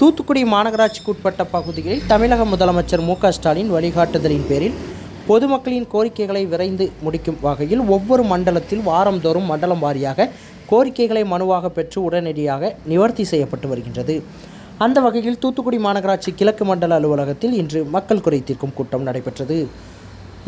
தூத்துக்குடி மாநகராட்சிக்கு உட்பட்ட பகுதிகளில் தமிழக முதலமைச்சர் மு க ஸ்டாலின் வழிகாட்டுதலின் பேரில் பொதுமக்களின் கோரிக்கைகளை விரைந்து முடிக்கும் வகையில் ஒவ்வொரு மண்டலத்தில் வாரந்தோறும் மண்டலம் வாரியாக கோரிக்கைகளை மனுவாக பெற்று உடனடியாக நிவர்த்தி செய்யப்பட்டு வருகின்றது. அந்த வகையில் தூத்துக்குடி மாநகராட்சி கிழக்கு மண்டல அலுவலகத்தில் இன்று மக்கள் குறை தீர்க்கும் கூட்டம் நடைபெற்றது.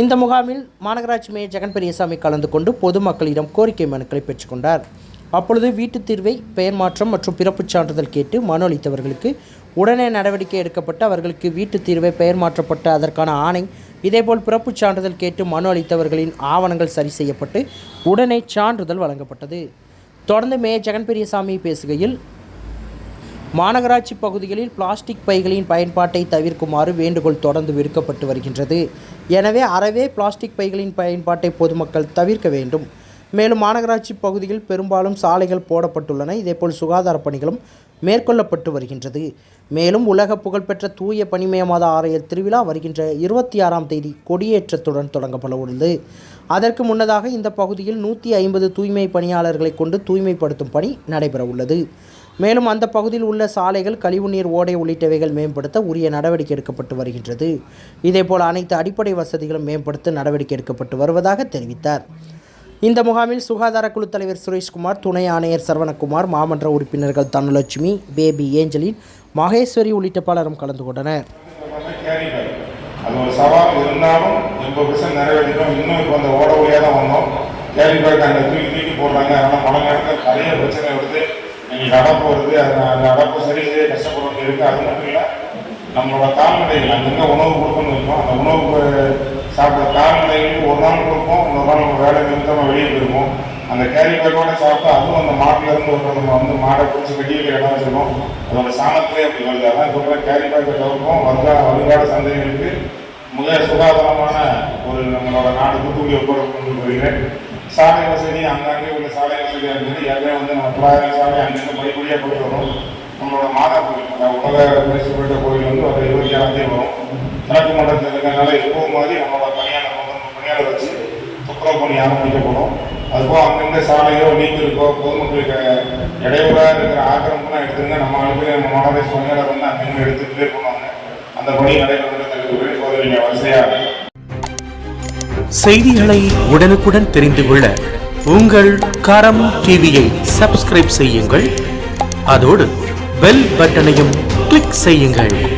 இந்த முகாமில் மாநகராட்சி மேயர் ஜெகன் பெரியசாமி கலந்து கொண்டு பொதுமக்களிடம் கோரிக்கை மனுக்களை பெற்றுக்கொண்டார் அப்பொழுது வீட்டுத் தீர்வை பெயர் மாற்றம் மற்றும் பிறப்புச் சான்றிதழ் கேட்டு மனு அளித்தவர்களுக்கு உடனே நடவடிக்கை எடுக்கப்பட்டு அவர்களுக்கு வீட்டுத் தீர்வை பெயர் மாற்றப்பட்ட அதற்கான ஆணை இதேபோல் பிறப்புச் சான்றிதழ் கேட்டு மனு அளித்தவர்களின் ஆவணங்கள் சரி செய்யப்பட்டு உடனே சான்றிதழ் வழங்கப்பட்டது. தொடர்ந்து மே ஜெகன் பெரியசாமி பேசுகையில் மாநகராட்சி பகுதிகளில் பிளாஸ்டிக் பைகளின் பயன்பாட்டை தவிர்க்குமாறு வேண்டுகோள் தொடர்ந்து விடுக்கப்பட்டு வருகின்றது. எனவே அறவே பிளாஸ்டிக் பைகளின் பயன்பாட்டை பொதுமக்கள் தவிர்க்க வேண்டும். மேலும் மாநகராட்சி பகுதியில் பெரும்பாலும் சாலைகள் போடப்பட்டுள்ளன. இதேபோல் சுகாதார பணிகளும் மேற்கொள்ளப்பட்டு வருகின்றது. மேலும் உலக புகழ்பெற்ற தூய பனிமய மாத ஆலய திருவிழா வருகின்ற இருபத்தி ஆறாம் தேதி கொடியேற்றத்துடன் தொடங்கப்பட உள்ளது. அதற்கு முன்னதாக இந்த பகுதியில் நூற்றி ஐம்பது தூய்மை பணியாளர்களை கொண்டு தூய்மைப்படுத்தும் பணி நடைபெற உள்ளது. மேலும் அந்த பகுதியில் உள்ள சாலைகள் கழிவுநீர் ஓடை உள்ளிட்டவைகள் மேம்படுத்த உரிய நடவடிக்கை எடுக்கப்பட்டு வருகின்றது. இதேபோல் அனைத்து அடிப்படை வசதிகளும் மேம்படுத்த நடவடிக்கை எடுக்கப்பட்டு வருவதாக தெரிவித்தார். இந்த முகாமில் சுகாதார குழு தலைவர் சுரேஷ்குமார் துணை ஆணையர் சரவணகுமார் மாமன்ற உறுப்பினர்கள் தனலட்சுமி பேபி ஏஞ்சலின் மகேஸ்வரி உள்ளிட்ட பலரும் கலந்து கொண்டனர். அது ஒரு சவால் இருந்தாலும் எண்பது பர்சன்ட் இன்னும் இப்போ அந்த ஓட தான் வந்தோம். கேரி பேக் அங்கே தூக்கி தூக்கி போடுறாங்க. நேரத்தில் நிறைய பிரச்சனை வருது. நீங்கள் அடப்பு வருது. அந்த அடப்பு சரி செய்ய அது மட்டும் இல்லை நம்மளோட கால்நடைகள் அங்கங்கே உணவு கொடுக்கணும் அந்த உணவு சாப்பிட்ற கால்நடைகளுக்கு ஒரு நாள் கொடுப்போம் இன்னொரு நாள் நம்ம வேலை நிமித்தமாக வெளியே போயிருப்போம் அந்த கேரி பேக்கோட சாப்பிட்டா அதுவும் அந்த மாட்டிலேருந்து ஒரு நம்ம வந்து மாடை பிடிச்சி வெளியில் வைக்கிற இடம் வச்சிருக்கோம். அதோட சாணத்திலே அப்படி வருது. அதான் சொல்கிறேன் கேரி பேக்கை தவிர்ப்போம். வருகா வருங்கால சந்தைகளுக்கு மிக சுகாதாரமான ஒரு நம்மளோட நாடு தூத்துக்குடி ஒப்புறப்பட்டு கொண்டு வருகிறேன் சாலை வசதி அங்கங்கே உள்ள சாலை வசதியாக இருந்தது. ஏற்கனவே வந்து நம்ம தொள்ளாயிரம் சாலை அங்கேருந்து படிப்படியாக போயிட்டு வரும். நம்மளோட மாதா கோயில் அதாவது உலக பிரசித்தி பெற்ற கோயில் வந்து ஒரு இருபத்தி ஏழாம் தேதி வரும் கிழக்கு மண்டலத்தில் இருக்கிறனால எப்பவும் மாதிரி நம்மளோட பணியாளர் வந்து பணியாளர் வச்சு துப்புரவு ஆரம்பிக்க ஆரம்பிக்கப்படும். அதுபோல் அங்கங்கே சாலையோ நீங்களுக்கோ பொதுமக்களுக்கு இடையூறாக இருக்கிற ஆக்கிரமிப்புலாம் எடுத்துருங்க நம்ம ஆளுக்கு நம்ம மாநகராட்சி பணியாளர் வந்து அங்கங்கே எடுத்து போனாங்க அந்த பணி நடைபெறுவதற்கு விழிப்புணர்வு வரிசையாக செய்திகளை உடனுக்குடன் தெரிந்து கொள்ள உங்கள் கரம் டிவியை சப்ஸ்கிரைப் செய்யுங்கள். அதோடு பெல் பட்டனையும் கிளிக் செய்யுங்கள்.